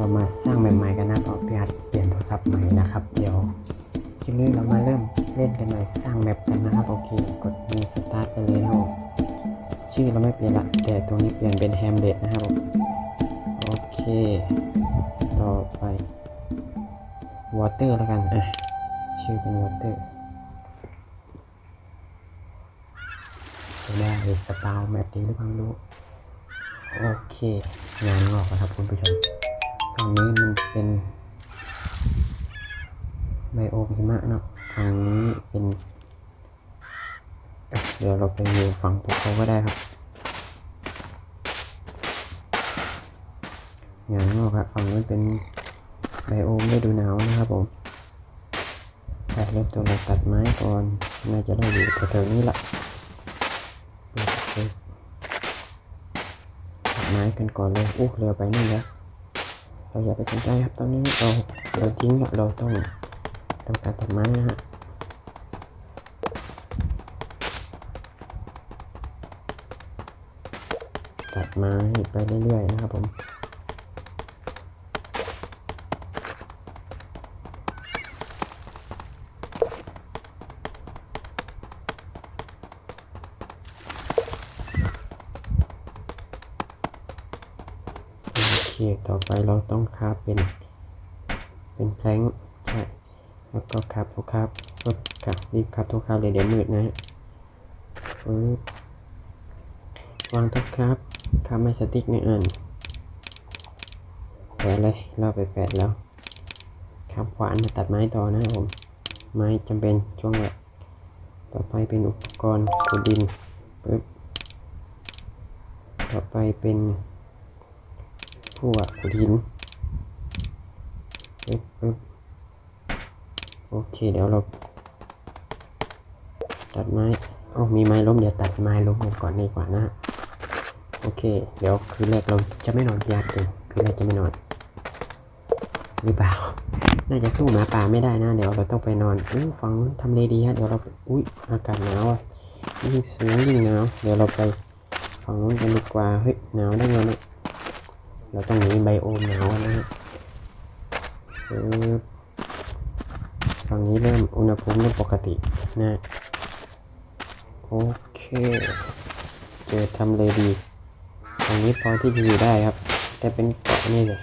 เรามาสร้างใหม่ๆกันนะเพราะพี่อัดเปลี่ยนโทรศัพท์ใหม่นะครับ เดี๋ยวคลิปนี้เรามาเริ่มเล่นกันเลยสร้างแมปกันนะครับโอเค กดมีสตาร์ทไปเลยนะครับชื่อเราไม่เปลี่ยนละแต่ตรงนี้เปลี่ยนเป็นแฮมเล็ตนะครับโอเค ต่อไปวอเตอร์แล้วกันอะชื่อเป็นวอเตอร์จะได้สปาวแมปนี้หรือเปล่ารู้โอเค งานงอกแล้วครับคุณผู้ชม ตรงนี้มันเป็นไบโอมหิมะเนาะทางนี้เป็นเดี๋ยวเราไปอยู่ฝั่งภูเขาก็ได้ครับงางนงอกครับฝั่งนี้เป็นไบโอมฤดูหนาวนะครับผมแต่เริ่มต้นเราตัดไม้ก่อนน่าจะได้อยู่แถวๆนี้ละตัดไม้กันก่อนเลยอู้เรือไปนี่แล้ว เราอย่าไปสนใจครับตอนนี้เราเราทิ้งเราต้องทำการตัดไม้นะฮะตัดไม้ไปเรื่อยๆนะครับผมโอเคต่อไปเรา ต้องคราฟเป็น เป็นแพลงใช่แล้วก็ครับทุกครับก็ครับรีบครับทุกครับเลยเดี๋ยวมืดนะฮะวางทุกครับครับไม่สติ๊กในอันแปะเลยเราไปแปะแล้วครับขวานมาตัดไม้ต่อนะครับผม ไม้จำเป็นช่วงแหละต่อไปเป็นอุปกรณ์ขุดดินปึ๊บต่อไปเป็นพวกขุดหิน โอเค เดี๋ยวเราตัดไม้เอ้ามีไม้ล้มเดี๋ยวตัดไม้ล้มกันก่อนดีกว่านะ โอเค เดี๋ยวคืนแรกเราจะไม่นอนยัดเลยคืนแรกจะไม่นอน หรือเปล่า น่าจะสู้หมาป่าไม่ได้นะ เดี๋ยวเราต้องไปนอนอู้ฟังทำเลดีฮะ เดี๋ยวเรา อุ้ยอากาศหนาวอะยิ่งสูงยิ่งหนาว เดี๋ยวเราไปฝั่งนู้นกันดีกว่า เฮ้ย หนาวได้ไงเนี่ยเราต้องหนีไบโอมหนาวนะฮะ ฝั่งนี้เริ่มอุณหภูมิเริ่มปกตินะโอเคเจอทำเลยดีฝั่งนี้พอที่จะอยู่ได้ครับ แต่เป็นเกาะนี่เลย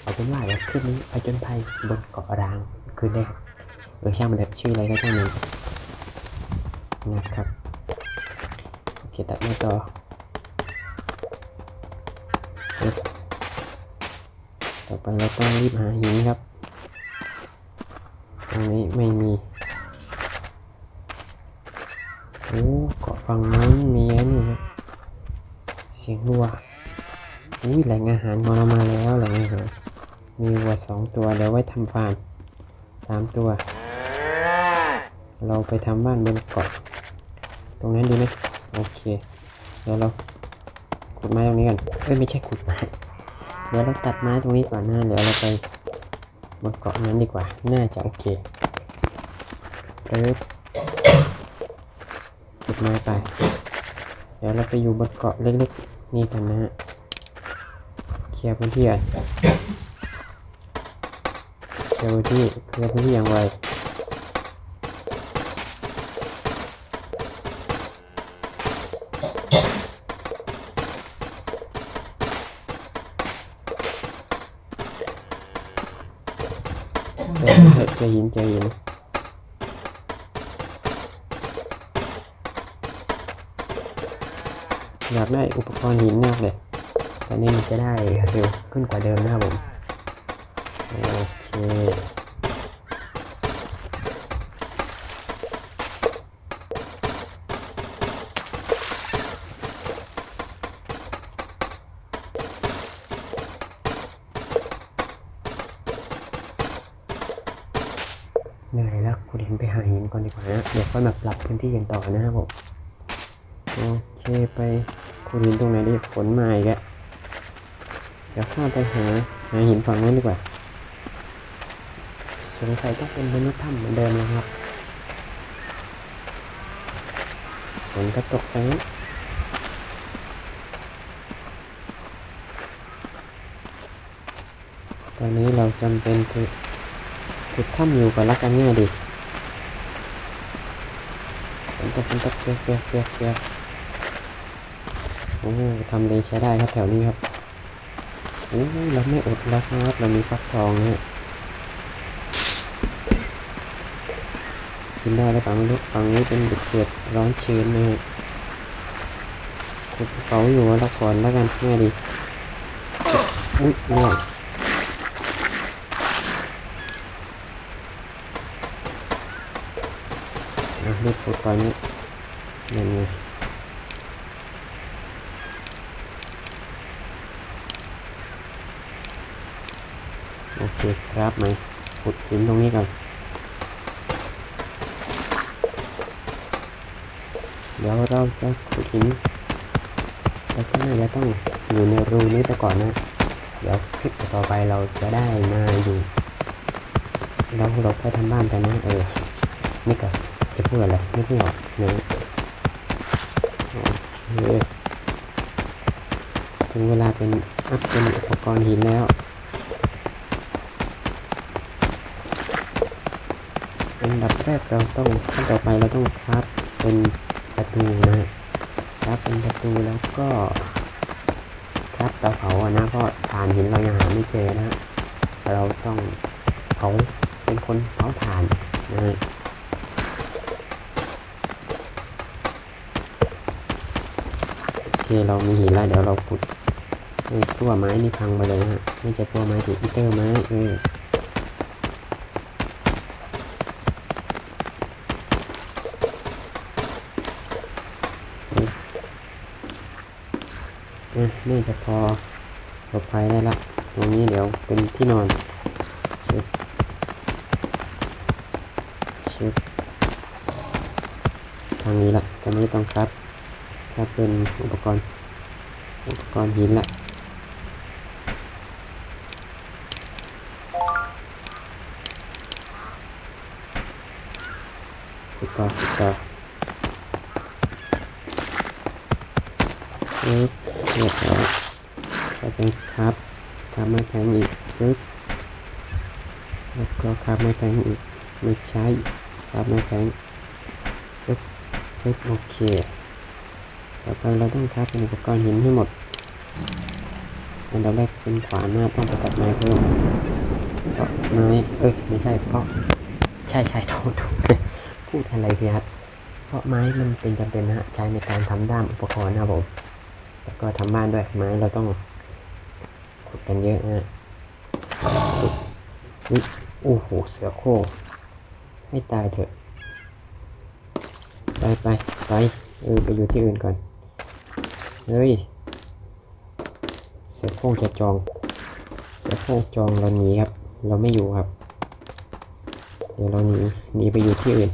เอาเป็นว่าเดี๋ยวคืนนี้ไปจนภัยบนเกาะร้างคืนแรกเออช่างมันแบบชื่ออะไรก็ช่างมันนะครับโอเคตัดหน้าต่ต่อ ไปเราต้องรีบหาหินครับ ตรงนี้ไม่มี โอ้เกาะฝั่งนู้นมีอันนี้ครับเสียงวัวอุ้ยแหล่งอาหารของเรามาแล้วแหล่งอาหาร มีวัวสองตัวเดี๋ยวไว้ทำฟาร์มสามตัว เราไปทำบ้านบนเกาะ ตรงนั้นดีไหมโอเค เดี๋ยวเราขุดไม้ตรงนี้กันเอ้ยไม่ใช่ขุดไม้ ดี๋ยวเราตัดไม้ตรงนี้ก่อนนะเดี๋ยวเราไปบนเกาะนั้นดีกว่า น่าจะโอเคปึ๊บจุดไม้ไป เดี๋ยวเราไปอยู่บนเกาะเล็กๆนี่กันนะฮะเคลียร์พื้นที่ก่อนเคลียร์พื้นที่เคลียร์พื้นที่อย่างไว จอเหินใจเห็นอยากได้อุปกรณ์หินมากเลย ตอนนี้จะได้เร็วขึ้นกว่าเดิมนะครับผม โอเค เห นื่อยแล้วคุณเห็นไปหาหินก่อนดีกว่านะ เดี๋ยวค่อยมาปรับพื้นที่กันต่อนะครับผม โอเคไปคุณหินตรงไหนดิฝนมาอีกแล้วเดี๋ยวข้าไปหาหาหินฝั่งนู้นดีกว่าสงสัยต้องเป็นมนุษย์ถ้ำเหมือนเดิมนะครับฝนก็ตกซะงั้นตอนนี้เราจำเป็นคือขุดถ้ำอยู่ก่อนละกันง่ายดี ตกฝนตกเปียกเปียกเปียกเปียกโอ้ทำเลใช้ได้ครับแถวนี้ครับโอ้เราไม่อดแล้วครับเรามีฟักทองนะฮะกินได้แล้วฝั่งนู้นฝั่งนี้เป็นบุกเขตร้อนชื้นนะฮะขุดเขาอยู่แล้วก่อนแล้วกันง่ายดีอุ้ยร่วง รีบขุดก่อนนี้นั่นไงโอเคครับไหมขุดหินตรงนี้ก่อนเดี๋ยวเราจะขุดหินแล้วก็น่าจะต้องอยู่ในรูนี้ไปก่อนนะเดี๋ยวคลิปต่อไปเราจะได้มาอยู่เราเราค่อยทำบ้านกันนะเออนี่ก็ จะพูดอะไรไม่พูดออกเนะโอเคถึงเวลาเป็นอัพเป็นอุปกรณ์หินแล้วอันดับแรกเราต้องขั้นต่อไปเราต้องครับเป็นประตูนะครับเป็นประตูแล้วก็ครับเตาเผาอะนะเพราะถ่านหินเรายังหาไม่เจอนะเราต้องเผาเป็นคนเผาถ่านนะฮะโอ เคเรามีหินแล้วเดี๋ยวเราขุดตัวไม้นี่พังไปเลยฮะไม่ใช่ตัวไม้ติดอีเตอร์ไม้เอออะน่าจะพอปลอดภัยได้ละตรงนี้เดี๋ยวเป็นที่นอนเช็ดเช็ดทางนี้ละจะไม่ต้องครับ ถ้าเป็นอุปกรณ์อุปกรณ์หินละขุดต่อขุดต่อเอ๊ะเรียบร้อยก็เป็นครับครับไม้แทงอีกปึ๊บแล้วก็ครับไม้แทงอีกไม่ใช้ครับไม้แทงปึ๊บปึ๊บโอเค ต่อไปเราต้องครับอุปกรณ์หินให้หมดอันดับแรกเป็นขวานหน้าต้องไปตัดไม้เพิ่มเพราะไม้เอ้ยไม่ใช่เพราะใช่ใช่ถูกถูกพูดอะไรพี่ครับเพราะไม้มันเป็นจำเป็นนะฮะใช้ในการทำด้ามอุปกรณ์นะผมแล้วก็ทำบ้านด้วยไม้เราต้องขุดกันเยอะนะขุดนี่โอ้โหเสือโคร่งให้ตายเถอะ ไปไปไปเออไปอยู่ที่อื่นก่อน เฮ้ยเสือโคร่งจะจอง เสือโคร่งจองเราหนีครับ เราไม่อยู่ครับ เดี๋ยวเราหนีหนีไปอยู่ที่อื่น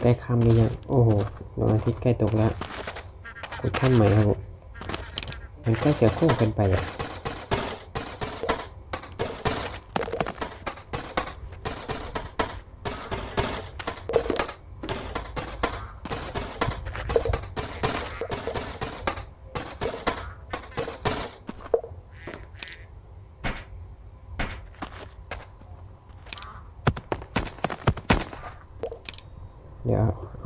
ใกล้ค่ำหรือยัง โอ้โหดวงอาทิตย์ใกล้ตกแล้วขุดถ้ำใหม่ครับผมมันใกล้เสือโคร่งเกันไปอะ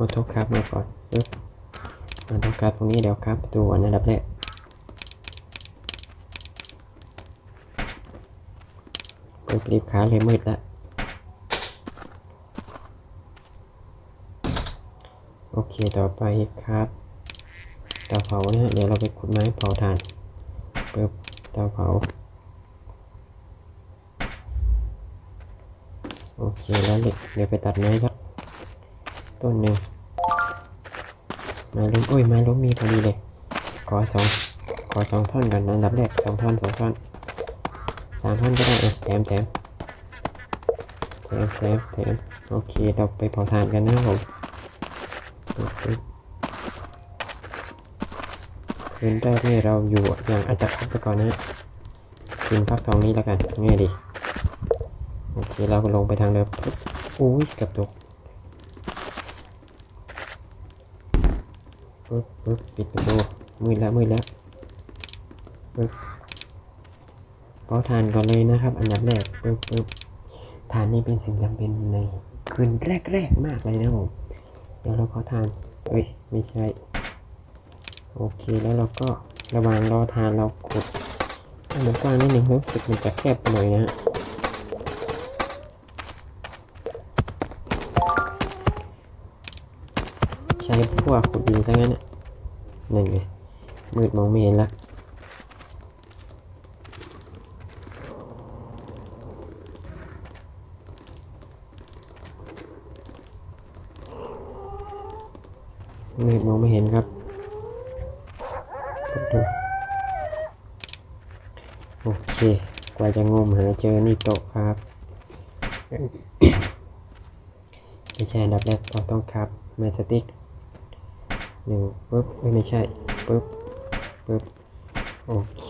เดี๋ยวเอาโต๊ะครับมาก่อนปึ๊บเอาต๊ะครับตรงนี้เดี๋ยวครับประตูอันดับแรกเปิดรีบขาเลยมืดละโอเคต่อไปครับเตาเผานะเดี๋ยวเราไปขุดไม้เผาถ่านปึ๊บเตาเผาโอเคแล้วเหล็กเดี๋ยวไปตัดไม้สักต้นหนึ่ง ม้ล้มโอ้ยม้ล้มมีพอดีเลย ขอสองขอสองท่อนก่อนนะอันดับแรกสองท่อนสองท่อนสามท่อนก็ได้อะแถมแถมแถมแถมแถมโอเคเราไปเผาถ่านกันนะครับผมปึ๊บปึ๊บคืนแรกนี่เราอยู่อย่างอัตคัดไปก่อนนะกินฟักทองนี้แล้วกันง่ายดีโอเคเราก็ลงไปทางเดิมอุ้ยกระตุก ปึ๊บปึ๊บปิดประตูมืดแล้วมืดแล้วปึ๊บเผาทานก่อนเลยนะครับ อันดับแรกปึ๊บปึ๊บทานนี่เป็นสิ่งจำเป็นในคืนแรกๆมากเลยนะผมเดี๋ยวเราเผาทานเอ้ยไม่ใช่โอเคแล้วเราก็ระว่างรอทานเรากดให้มันกว้างนิดนึงรู้สึกมันจะแคบไปหน่อยนะ วกขุดดินซะงั้นน่ะนั่นไงมืดมองไม่เห็นละมืดมองไม่เห็นครับดูโอเค กว่าจะงมหาเจอนี่โตครับไม่ใช่ดับแรกเราต้องครับไมสติ๊ก หนึ่งปุ๊บไม่ใช่ปุ๊บปุ๊บโอเค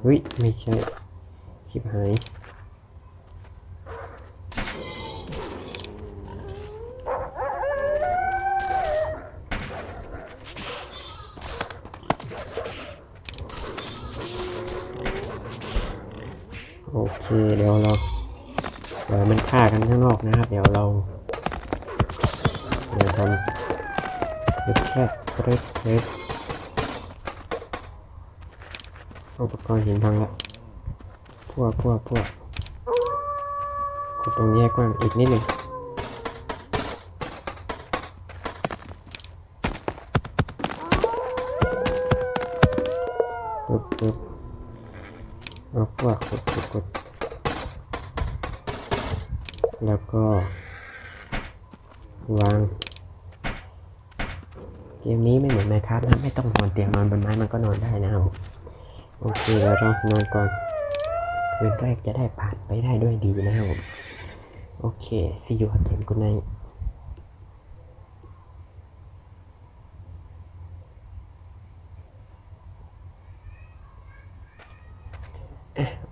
เฮ้ยไม่ใช่ชิบหาย เดี๋ยวทำเล็กแค่เล็กเล็กอุปกรณ์หิ มนี้ไม่เหมือนไมครับนะไม่ต้องนอนเตียงนอนบนไม้มันก็นอนได้นะครับโอเคเดี๋ยวเรานอนก่อนคืนแรกจะได้ผ่านไปได้ด้วยดีนะครับโอเคซีอูอัเกนกุนไน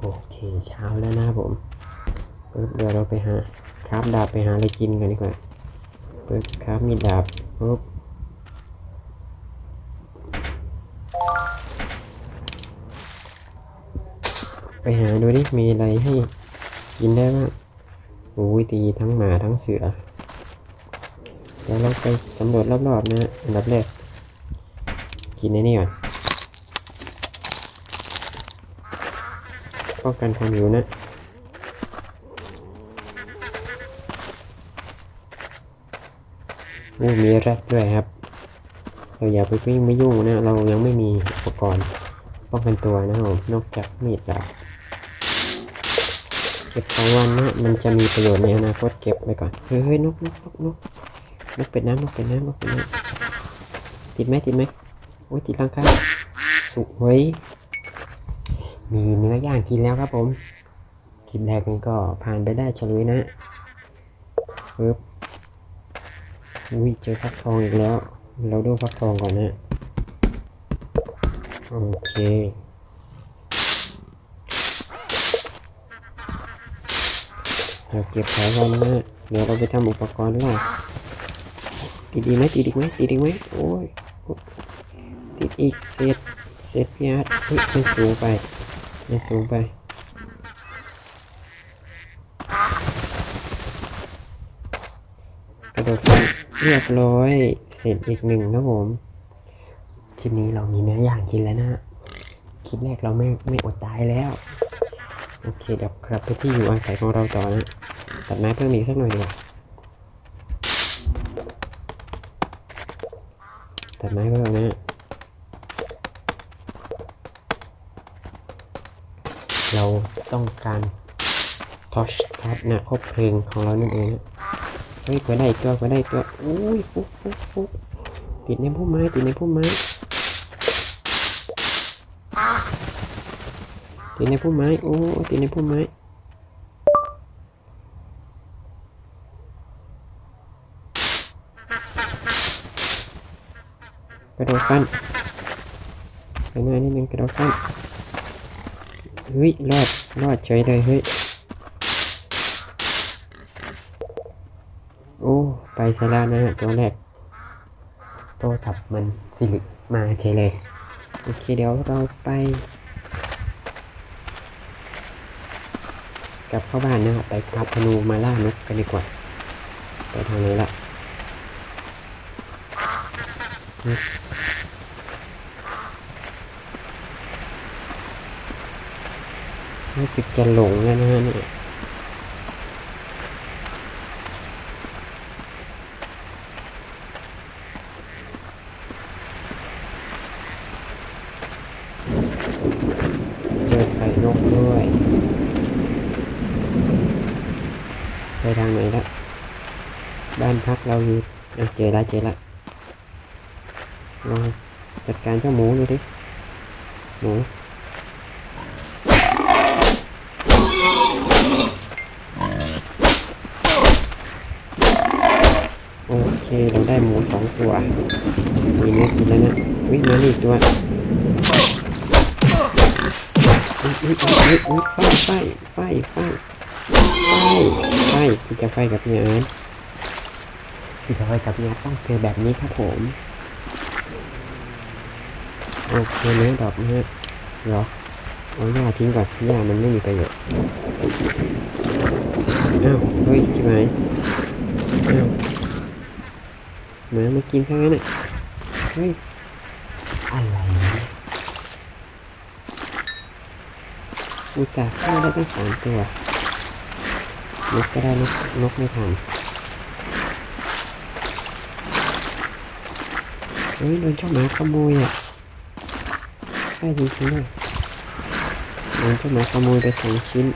โอเคเช้าแล้วนะผมปึ๊บเดี๋ยวเราไปหาคราบดาบไปหาอะไรกินกันดีกว่าปึ๊บคราบมีดาบปึ๊บ ไปหาดูดิมีอะไรให้กินได้บ้างโอ้ยตีทั้งหมาทั้งเสือเดี๋ยวเราไปสำรวจรอบๆนะอันดับแรกกินไอ้นี่ก่อนป้องกันความหิวนะโอ้มีแรดด้วยครับ เราอย่าไปวิ่งไม่ยุ่งนะ เรายังไม่มีอุปกรณ์ป้องกันตัวนะครับผมนอกจากมีดดาบ เก็บของวันนะมันจะมีประโยชน์ในอนาคตเก็บไว้ก่อน เฮ้ยนกนกนกนกนกเป็ดน้ำนกเป็ดน้ำนกเป็ดน้ำติดไหมติดไหมโอ้ยติดรังคาสวยมีเนื้อย่างกินแล้วครับผมคลิปแรกนี้ก็ผ่านไปได้เฉลยนะปึ๊บอุ้ยเจอฟักทองอีกแล้ว เราดูฟักทองก่อนนะ โอเค เราเก็บของก่อนนะเดี๋ยวเราไปทำอุปกรณ์ด้วยติดอีไหมติดอีกไหมติดอีกไหมโอ้ยติดอีกเศษเศษพิอาร์ตเฮ้ยสูงไปไม่สูงไปกระโดดฟันเรียบร้อยเสร็จอีกหนึ่งนะผมคลิปนี้เรามีเนื้อย่างกินแล้วนะคลิปแรกเราไม่ไม่อดตายแล้ว โอเคเดี๋ยวกลับไปที่อยู่อาศัยของเราต่อนะ ตัดไม้เพิ่มอีกสักหน่อยดีกว่าตัดไม้เพิ่มนะเราต้องการทอชทับนะคบเพลิงของเรานั่นเองเฮ้ยตัวได้ตัวตัวได้ตัวอุ้ยฟุกฟุกฟุกติดในพุ่มไม้ติดในพุ่มไม้ติดในพุ่มไม้โอ้ติดในพุ่มไม้ ระโดดฟันไปหน้านิดนึงกระโดดฟันเฮ้ยรอดรอดเฉยเลยเฮ้ยโอ้ไปซะแล้วนะฮะตัวแรกโทรศัพท์มันสิริมาเฉยเลยโอเคเดี๋ยวเราไป กลับเข้าบ้านนะครับไปคาบธนูมาล่านกกันดีกว่าไปทางไหนละนก รู้สึกจะหลงแล้วนะฮะเนี่ยเจอไข่นกด้วย ไปทางไหนละบ้านพักเราอยู่อะเจอละเจอละลองจัดการเจ้าหมูดูดิหมูโอเคเรา ได้หมูสองตัวมีเนื้อกินแล้วนะวิ่งมาอีกตัวอุ๊ยอุ๊ยอุ๊ยอุ๊ยไฟไฟไฟไฟไฟที่จะไฟกับงานที่จะไฟกับงานต้องเจอแบบนี้ครับผมโอเคเนื้อดอกนะฮะเดี๋ยวเอาหญ้าทิ้งก่อนหญ้ามันไม่มีประโยชน์อ้าวเฮ้ยใช่ไหมอ้าว เหมามากินทั้งนั้นอะเฮ้ยอะไรเนี่ยอุตส่าห์ฆ่าได้ตั้งสามตัวนกก็ได้นกนกไม่ทันเฮ้ยโดนเจ้าหมาขโมยอะใช่จริงๆด้วยโดนเจ้าหมาขโมยไปสองชิ้น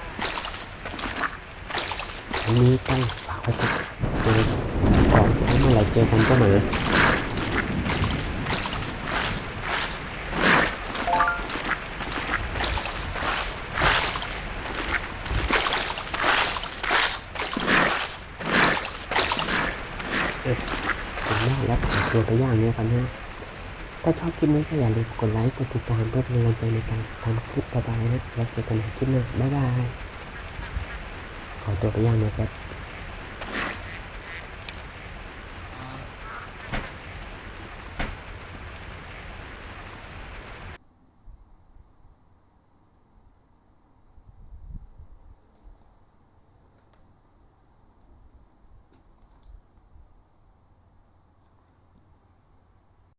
อันนี้ต้องฝากไว้ก่อน จอของถ้าเมื่อไหร่เจอกันเจ้าหมาถึงแล้วขอตัวไปย่างเนี่ยครับนะถ้าชอบคลิปนี้ก็อย่าลืมกดไลค์ กดติดตามเพื่อเป็นกำลังใจในการทำคลิปต่อไปนะ แล้วเจอกันในคลิปหน้า บ๊ายบาย ขอตัวไปย่างนะครับ